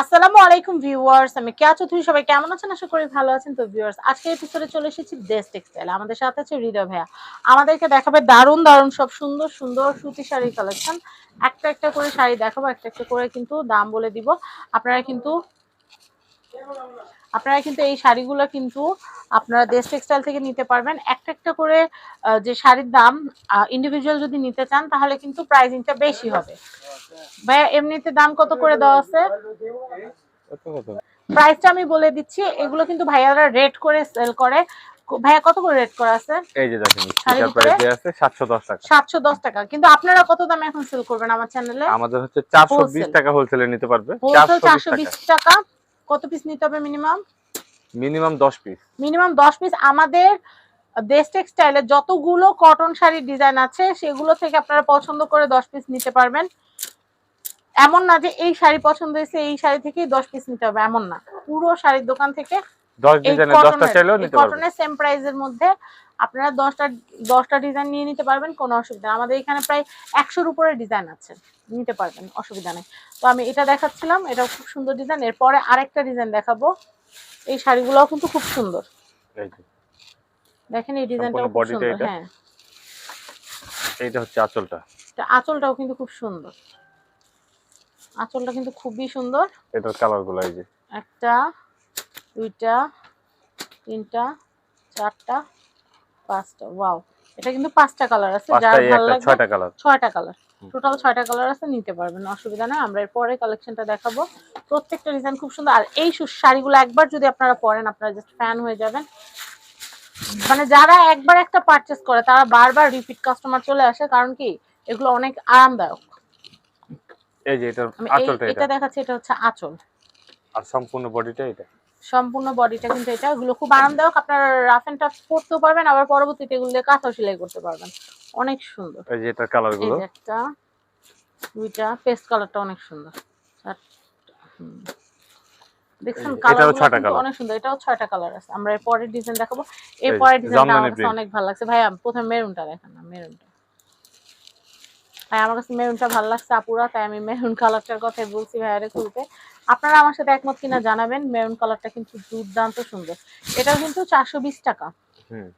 আসসালামু আলাইকুম ভিউয়ার্স, আমি কেয়া চৌধুরী সবাই কেমন আছেন? আশা করি ভালো আছেন। তো ভিউয়ার্স, আজকে এপিসোডে চলে এসেছি দেশ টেক্সটাইল আমাদের সাথে আছে হৃদয় ভাইয়া। আমাদেরকে দেখাবে দারুণ দারুণ, সব সুন্দর সুন্দর সুতি শাড়ির কালেকশন একটা একটা করে শাড়ি দেখাবো, একটা একটা করে কিন্তু দাম বলে দিব। আপনারা কিন্তু আপনারা কিন্তু এই শাড়িগুলো কিন্তু আপনারা দেশ টেক্সটাইল থেকে নিতে পারবেন। একটা একটা করে যে শাড়ির দাম ইন্ডিভিজুয়াল যদি নিতে চান তাহলে কিন্তু প্রাইসিংটা বেশি হবে। ভাইয়া এমনিতে দাম কত করে দেওয়া আছে? প্রাইসটা আমি বলে দিচ্ছি এগুলো কিন্তু ভাইয়ারা রেট করে সেল করে। ভাইয়া কত করে রেট করা আছে? এই যে দেখেন শাড়ির প্রাইস দেয়া আছে 710 টাকা। সাতশো দশ টাকা। কিন্তু আপনারা কত দামে এখন সেল করবেন আমার চ্যানেলে আমাদের হচ্ছে 420 Wholesale। টাকা হোলসেলে নিতে পারবে। হোলসেল 420 চারশো টাকা। টাকা। কত পিস নিতে হবে মিনিমাম মিনিমাম 10 পিস মিনিমাম দশ পিস আমাদের দেশ টেক্সটাইলের যতগুলো কটন শাড়ির ডিজাইন আছে সেগুলো থেকে আপনারা পছন্দ করে দশ পিস নিতে পারবেন। এমন না যে এই শাড়ি পছন্দ হয়েছে এই শাড়ি থেকেই দশ পিস নিতে হবে এমন না। পুরো শাড়ির দোকান থেকে 10 ডিজাইনের 10টা চাইলেও নিতে পারবে কটনের সেম প্রাইজের মধ্যে আপনারা দশটা দশটা ডিজাইন নিয়ে নিতে পারবেন কোনো অসুবিধা নেই। আমাদের এখানে প্রায় একশোর উপরে ডিজাইন আছে। নিতে পারবেন অসুবিধা নেই। তো আমি এটা দেখাচ্ছিলাম এটা খুব সুন্দর ডিজাইন এরপরে আরেকটা ডিজাইন দেখাবো। এই শাড়িগুলোও কিন্তু খুব সুন্দর। দেখেন এই ডিজাইনটা খুব সুন্দর হ্যাঁ। এইটা হচ্ছে আঁচলটা? এটা আঁচলটাও কিন্তু খুব সুন্দর। আঁচলটা কিন্তু খুবই সুন্দর। এটার কালারগুলো এই যে। একটা দুইটা তিনটা চারটা। পাঁচটা ওয়াও এটা কিন্তু পাঁচটা কালার আছে যার ভালো লাগবে ছয়টা কালার ছয়টা কালার টোটাল ছয়টা কালার আছে নিতে পারবেন অসুবিধা নেই আমরা এর পরে কালেকশনটা দেখাবো। প্রত্যেকটা ডিজাইন খুব সুন্দর আর এই শাড়িগুলো একবার যদি আপনারা পরেন আপনারা জাস্ট ফ্যান হয়ে যাবেন। মানে যারা একবার একটা পারচেস করে তারা বারবার রিপিট কাস্টমার চলে আসে কারণ কি এগুলো অনেক আরামদায়ক। এই যে আঁচলটা এটা। এটা দেখাচ্ছি এটা হচ্ছে আঁচল। আর সম্পূর্ণ বডিটা এটা। সম্পূর্ণ বডিটা কিন্তু এটা এগুলো খুব আরামদায়ক। আপনারা রাফ এন্ড টাফ করতেও পারবেন আবার পরবর্তীতে এগুলো দিয়ে কাঁথাও সেলাই করতে পারবেন। অনেক সুন্দর। এই যে এটার কালারগুলো? একটা দুইটা পেস্ট কালারটা অনেক সুন্দর। দেখছেন কালার এটাও ছয়টা colour। অনেক সুন্দর এটাও ছয়টা কালার আছে। আমরা এর পরের ডিজাইন দেখাবো। এই এর পরের ডিজাইনটা আমার কাছে অনেক ভালো লাগছে। ভাইয়া প্রথমে মেরুনটা দেখেন না মেরুনটা। ভাই আমার কাছে মেরুনটা ভালো লাগছে আপুরা তাই আমি মেরুন কালারটার কথাই বলছি ভাইয়ারে খুলতে। আপনারা আমার সাথে একমত কিনা জানাবেন মেরুন কালারটা কিন্তু দুর্দান্ত সুন্দর। এটাও কিন্তু চারশো বিশ টাকা। হুম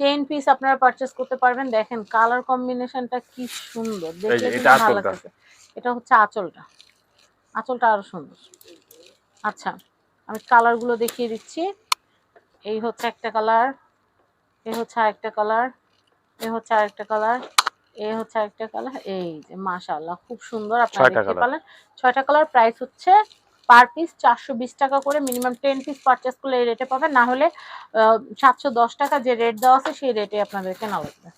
টেন পিস আপনারা পারচেস করতে পারবেন। দেখেন কালার কম্বিনেশনটা কি সুন্দর। দেখলে ভালো। লাগতেছে। এটা হচ্ছে আঁচলটা। আঁচলটা আরও সুন্দর। আচ্ছা আমি কালারগুলো দেখিয়ে দিচ্ছি। এই হচ্ছে একটা কালার এই হচ্ছে আরেকটা কালার এই হচ্ছে আরেকটা কালার এই হচ্ছে আরেকটা কালার এই যে মাশাআল্লাহ খুব সুন্দর আপনারা দেখতে। পেলেন ছয়টা কালার প্রাইস হচ্ছে পার পিস চারশো বিশ টাকা করে মিনিমাম টেন পিস পারচেস করলে এই রেটে পাবেন। না হলে সাতশো টাকা যে রেট দেওয়া আছে সেই রেটে আপনাদের কেনা লাগবে।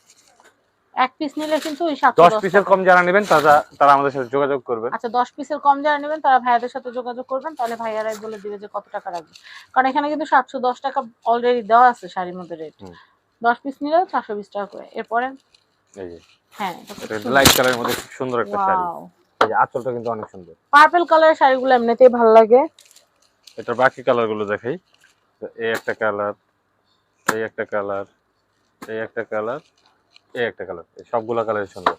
এক পিস নিলে কিন্তু ওই সাতশো 10 দশ পিসের কম যারা নেবেন তারা তারা আমাদের সাথে যোগাযোগ করবেন। আচ্ছা দশ পিসের কম যারা নেবেন তারা ভাইয়াদের সাথে যোগাযোগ করবেন তাহলে ভাইয়ারাই বলে দিবে যে কত টাকা রাখবে কারণ এখানে কিন্তু সাতশো দশ টাকা অলরেডি দেওয়া আছে শাড়ির মধ্যে রেট। দশ পিস নিলেও চারশো বিশ টাকা করে। এরপরে এই যে হ্যাঁ এটা লাইট কালারের মধ্যে খুব সুন্দর একটা শাড়ি। এই যে আঁচলটা কিন্তু অনেক সুন্দর। পার্পল কালারের শাড়িগুলো এমনিতেই ভালো লাগে। এটার বাকি কালার দেখাই। তো এই একটা কালার এই একটা কালার এই একটা কালার এই একটা কালার সবগুলা কালার সুন্দর।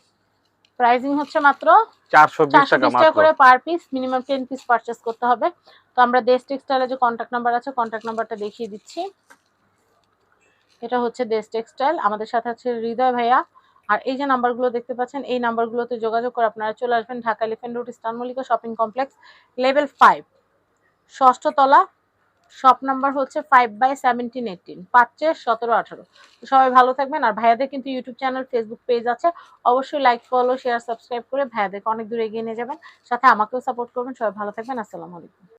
প্রাইসিং হচ্ছে মাত্র টাকা করে পার পিস মিনিমাম পিস করতে হবে। তো আমরা দেশ টেক্সটাইলে যে কন্ট্যাক্ট নাম্বার আছে কন্ট্যাক্ট নাম্বারটা দেখিয়ে দিচ্ছি। এটা হচ্ছে দেশ টেক্সটাইল আমাদের সাথে আছে হৃদয় ভাইয়া। আর এই যে নাম্বারগুলো দেখতে পাচ্ছেন, এই নাম্বারগুলোতে যোগাযোগ করে আপনারা চলে আসবেন Dhaka elephant road Mallika shopping complex level five ষষ্ঠ তলা শপ নাম্বার হচ্ছে ফাইভ বাই সেভেন্টিন এইটিন পাঁচে সতেরো আঠারো। সবাই ভালো থাকবেন আর ভাইয়াদের কিন্তু ইউটিউব চ্যানেল ফেসবুক পেজ আছে। অবশ্যই লাইক ফলো শেয়ার সাবস্ক্রাইব করে ভাইয়াদেরকে অনেক দূর এগিয়ে নিয়ে যাবেন। সাথে আমাকেও সাপোর্ট করবেন। সবাই ভালো থাকবেন। আসসালামু আলাইকুম।